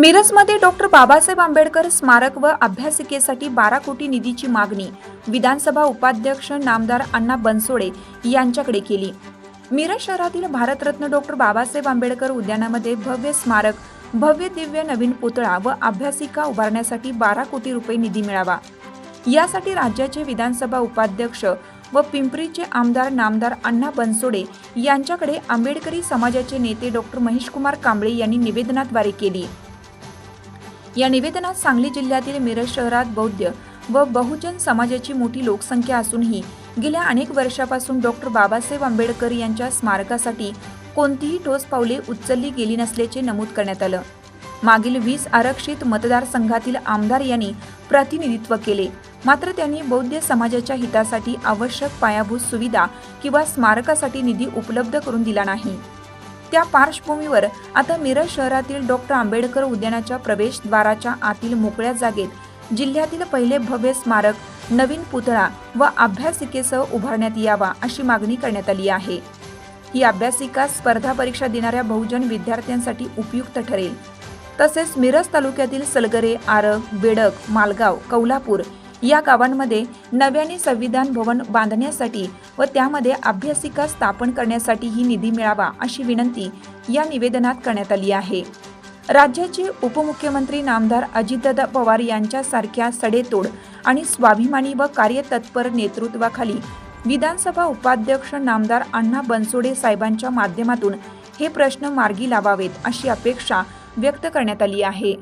मिरजमध्ये doctor Babasaheb Ambedkar स्मारक व अभ्यासिकेसाठी बारा कोटी निधीची मागणी विधानसभा उपाध्यक्ष नामदार अण्णा बनसोडे यांच्याकडे केली. मिरज शहरातील भारतरत्न डॉक्टर बाबासाहेब आंबेडकर उद्यानामध्ये भव्य स्मारक भव्य दिव्य नवीन पुतळा व अभ्यासिका उभारण्यासाठी बारा कोटी रुपये निधी मिळावा. यासाठी राज्याचे विधानसभा उपाध्यक्ष व पिंपरीचे आमदार नामदार अण्णा बनसोडे यांच्याकडे आंबेडकरी समाजाचे नेते डॉक्टर महेशकुमार कांबळे यांनी निवेदनाद्वारे केली. या निवेदनात सांगली जिल्ह्यातील मिरज शहरात बौद्ध व बहुजन समाजाची मोठी लोकसंख्या असूनही गेल्या अनेक वर्षापासून डॉक्टर बाबासाहेब आंबेडकर यांच्या स्मारकासाठी कोणतीही ठोस पावले उचलली गेली नसल्याचे नमूद करण्यात आलं. मागील वीस आरक्षित मतदारसंघातील आमदार यांनी प्रतिनिधित्व केले. मात्र त्यांनी बौद्ध समाजाच्या हितासाठी आवश्यक पायाभूत सुविधा किंवा स्मारकासाठी निधी उपलब्ध करून दिला नाही. त्या पार्श्वभूमीवर आता मिरज शहरातील डॉक्टर आंबेडकर उद्यानाच्या प्रवेशद्वाराच्या आतील मोकळ्या जागेत जिल्ह्यातील पहिले भव्य स्मारक नवीन पुतळा व अभ्यासिकेसह उभारण्यात यावा अशी मागणी करण्यात आली आहे. ही अभ्यासिका स्पर्धा परीक्षा देणाऱ्या बहुजन विद्यार्थ्यांसाठी उपयुक्त ठरेल. तसेच मिरज तालुक्यातील सलगरे आरग बेडक मालगाव कौलापूर या गावांमध्ये नव्याने संविधान भवन बांधण्यासाठी व त्यामध्ये अभ्यासिका स्थापन करण्यासाठी ही निधी मिळावा अशी विनंती या निवेदनात करण्यात आली आहे. राज्याचे उपमुख्यमंत्री नामदार अजितदादा पवार यांच्यासारख्या सडेतोड आणि स्वाभिमानी व कार्यतत्पर नेतृत्वाखाली विधानसभा उपाध्यक्ष नामदार अण्णा बनसोडे साहेबांच्या माध्यमातून हे प्रश्न मार्गी लावावेत अशी अपेक्षा व्यक्त करण्यात आली आहे.